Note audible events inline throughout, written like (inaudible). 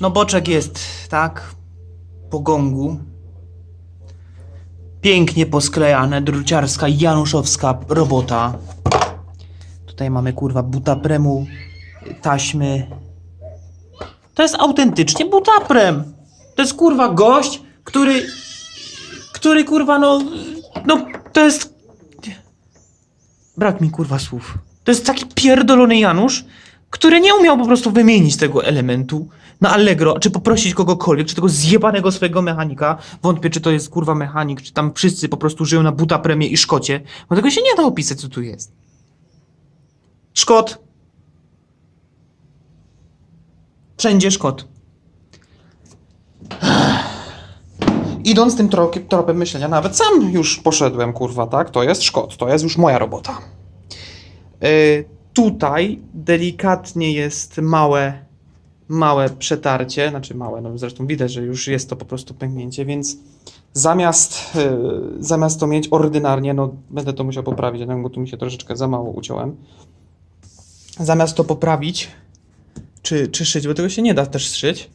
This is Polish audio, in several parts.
No boczek jest, tak? Po gongu. Pięknie posklejane, druciarska, januszowska robota. Tutaj mamy kurwa butapremu, taśmy. To jest autentycznie butaprem. To jest kurwa gość, który, który kurwa no, no to jest Brak mi kurwa słów. To jest taki pierdolony Janusz, który nie umiał po prostu wymienić tego elementu na Allegro, czy poprosić kogokolwiek, czy tego zjebanego swojego mechanika. Wątpię, czy to jest kurwa mechanik, czy tam wszyscy po prostu żyją na buta premie i szkocie, bo tego się nie da opisać, co tu jest. Szkot. Wszędzie szkot. (sighs) Idąc tym tro tropem myślenia, nawet sam już poszedłem, kurwa, tak? To jest szkot, to jest już moja robota. Y, tutaj delikatnie jest małe, małe przetarcie, znaczy małe, no zresztą widać, że już jest to po prostu pęknięcie, więc Zamiast, y, zamiast to mieć ordynarnie, no będę to musiał poprawić, bo tu mi się troszeczkę za mało uciąłem. zamiast to poprawić, czy, czy szyć, bo tego się nie da też szyć,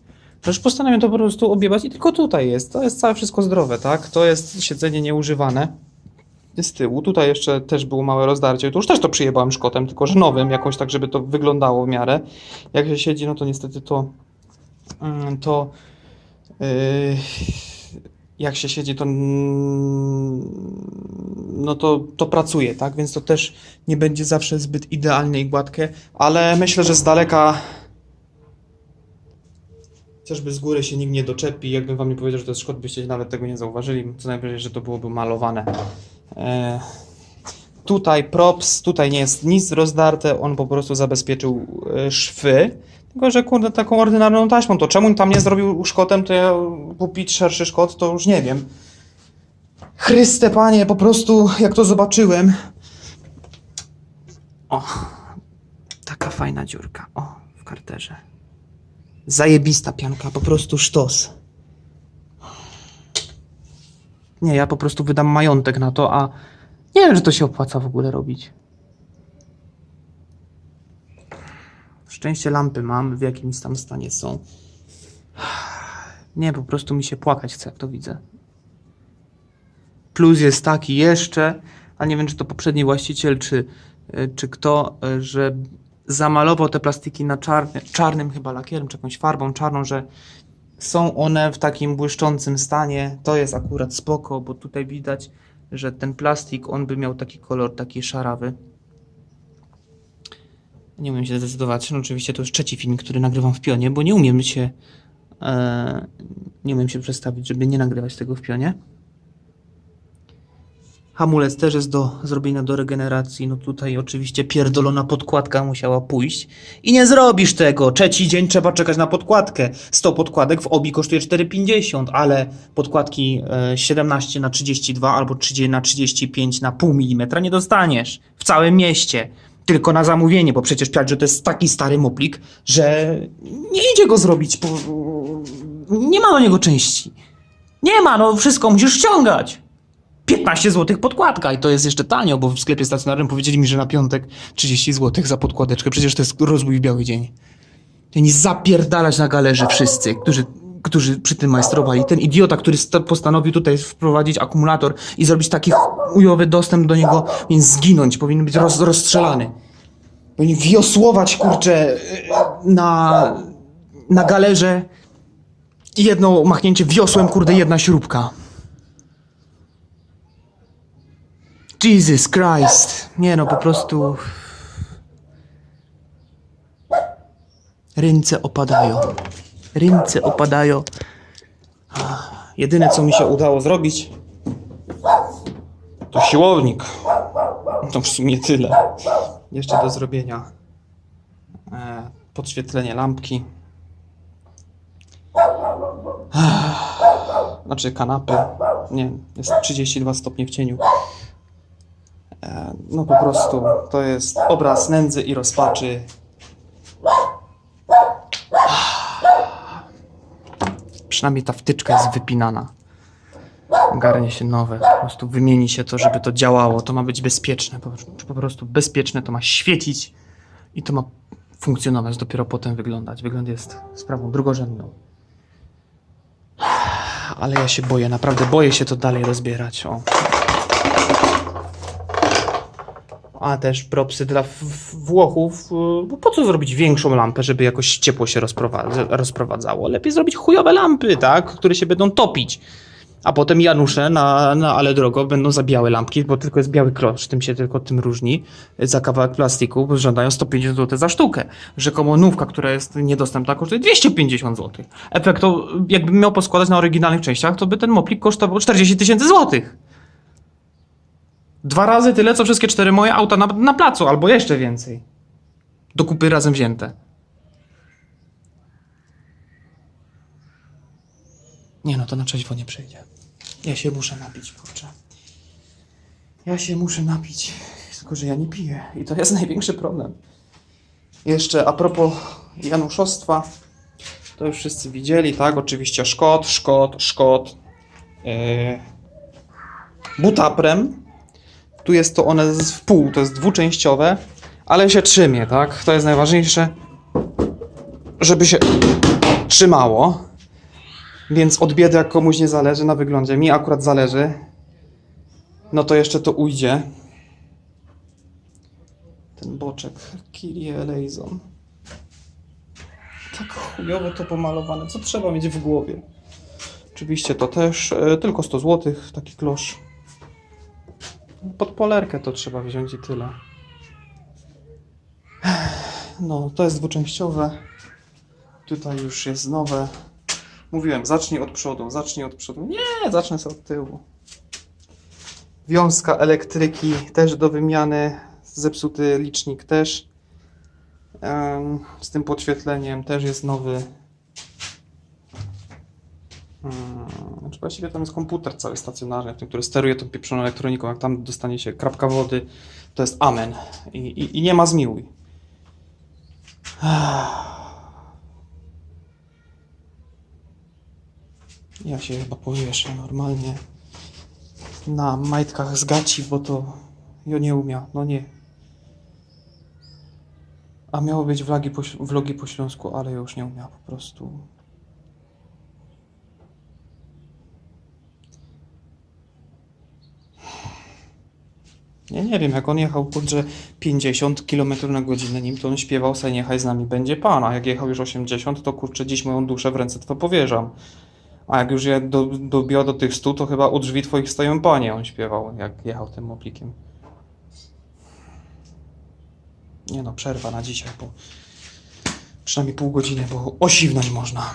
już postanowiłem to po prostu objebać i tylko tutaj jest. To jest całe wszystko zdrowe, tak? To jest siedzenie nieużywane. Z tyłu, tutaj jeszcze też było małe rozdarcie. Tu już też to przyjebałem szkotem, tylko że nowym, jakoś tak, żeby to wyglądało w miarę. Jak się siedzi, no to niestety to. mm, to yy, jak się siedzi, to. No to, to pracuje, tak? Więc to też Nie będzie zawsze zbyt idealne i gładkie, Ale myślę, że z daleka chociażby z góry się nikt nie doczepi. jakbym wam nie powiedział, że to jest szkod, byście nawet tego nie zauważyli. Co najwyżej, że to byłoby malowane. E, tutaj props, tutaj nie jest nic rozdarte, on po prostu zabezpieczył e, szwy. Tylko, że kurde, taką ordynarną taśmą, to czemu tam nie zrobił szkotem, to ja kupić szerszy szkot, to już nie wiem. Chryste panie, po prostu jak to zobaczyłem. O, taka fajna dziurka. O, w karterze. Zajebista pianka, po prostu sztos. Nie, ja po prostu wydam majątek na to, a nie wiem, że to się opłaca w ogóle robić. Szczęście lampy mam, w jakimś tam stanie są. (sighs) Nie, po prostu mi się płakać chce, jak to widzę. Plus jest taki jeszcze, a nie wiem, czy to poprzedni właściciel, czy, y, czy kto, y, że zamalował te plastiki na czarny, czarnym chyba lakierem, czy jakąś farbą czarną, że są one w takim błyszczącym stanie. To jest akurat spoko, bo tutaj widać, że ten plastik, on by miał taki kolor, taki szarawy. Nie umiem się zdecydować. No oczywiście to już trzeci film, który nagrywam w pionie, bo nie umiem się e, nie umiem się przestawić, żeby nie nagrywać tego w pionie. Hamulec też jest do zrobienia do regeneracji. No tutaj oczywiście pierdolona podkładka musiała pójść. I nie zrobisz tego. Trzeci dzień trzeba czekać na podkładkę. 100 podkładek w obi kosztuje 4,50, ale podkładki e, 17 na 32 albo 30 na 35 na pół milimetra nie dostaniesz w całym mieście. Tylko na zamówienie, bo przecież że to jest taki stary moplik, że nie idzie go zrobić. Po... Nie ma do niego części. Nie ma, no wszystko musisz ściągać. 15 zł podkładka i to jest jeszcze tanio, bo w sklepie stacjonarnym powiedzieli mi, że na piątek 30 zł za podkładeczkę. Przecież to jest rozbój w biały dzień. Chcieli zapierdalać na galerze wszyscy, którzy, którzy przy tym majstrowali. Ten idiota, który sta- postanowił tutaj wprowadzić akumulator i zrobić taki ujowy dostęp do niego, powinien zginąć, powinien być roz, rozstrzelany. Powinien wiosłować, kurczę, yy, na, na galerze jedno machnięcie wiosłem, kurde, jedna śrubka. Jesus Christ. Nie no, po prostu. Ręce opadają. Ręce opadają. Jedyne co mi się udało zrobić, to siłownik. to w sumie tyle. Jeszcze do zrobienia e, podświetlenie lampki. Znaczy kanapy. Nie, jest 32 stopnie w cieniu. E, no po prostu to jest obraz nędzy i rozpaczy. Przynajmniej ta wtyczka jest wypinana. Garnie się nowe, po prostu wymieni się to, żeby to działało. To ma być bezpieczne, po, prostu bezpieczne, to ma świecić I to ma funkcjonować, dopiero potem wyglądać. Wygląd jest sprawą drugorzędną. Ale ja się boję, naprawdę boję się to dalej rozbierać. O. A też propsy dla Włochów. y, Bo po co zrobić większą lampę, żeby jakoś ciepło się rozprowadza, rozprowadzało? Lepiej zrobić chujowe lampy, tak? Które się będą topić. A potem Janusze na, na Ale Drogo będą za białe lampki, bo tylko jest biały klosz, tym się tylko tym różni. Za kawałek plastiku bo żądają 150 zł za sztukę. Rzekomo nówka, która jest niedostępna, kosztuje 250 zł. Efekt to, jakbym miał poskładać na oryginalnych częściach, to by ten moplik kosztował 40 tysięcy złotych. Dwa razy tyle, co wszystkie cztery moje auta na, na placu, albo jeszcze więcej. Do kupy razem wzięte. Nie no, to na trzeźwo nie przejdzie. Ja się muszę napić, kurczę. Ja się muszę napić. Tylko, że ja nie piję. I to jest (laughs) największy problem. Jeszcze a propos Januszostwa, to już wszyscy widzieli, tak? Oczywiście Szkot, Szkot, Szkot. Yy, butaprem. Tu jest to one w pół, to jest dwuczęściowe, ale się trzymie, tak? To jest najważniejsze, żeby się trzymało. Więc od biedy, jak komuś nie zależy na wyglądzie, mi akurat zależy, no to jeszcze to ujdzie. Ten boczek, Kyrie eleison. Tak chujowo to pomalowane, co trzeba mieć w głowie. Oczywiście to też e, tylko 100 zł, taki klosz. Pod polerkę to trzeba wziąć i tyle. No, to jest dwuczęściowe. Tutaj już jest nowe. Mówiłem, zacznij od przodu, zacznij od przodu. Nie, zacznę sobie od tyłu. Wiązka elektryki też do wymiany. Zepsuty licznik też. Z tym podświetleniem też jest nowy. Znaczy właściwie tam jest komputer cały stacjonarny, tym, który steruje tą pieprzoną elektroniką. Jak tam dostanie się krapka wody, to jest amen. I, i, i nie ma zmiłuj. Ja się chyba powieszę normalnie na majtkach z gaci, bo to ja nie umiał, no nie. A miało być vlogi po, vlogi po śląsku, ale ja już nie umiał po prostu. Ja nie wiem, jak on jechał kurczę 50 km na godzinę nim, to on śpiewał se niechaj z nami będzie Pan, a jak jechał już 80, to kurczę dziś moją duszę w ręce Twe powierzam. A jak już je do, dobiła do tych 100, to chyba u drzwi Twoich stoją Panie, on śpiewał, jak jechał tym moplikiem. Nie no, przerwa na dzisiaj, bo przynajmniej pół godziny, bo osiwnąć można.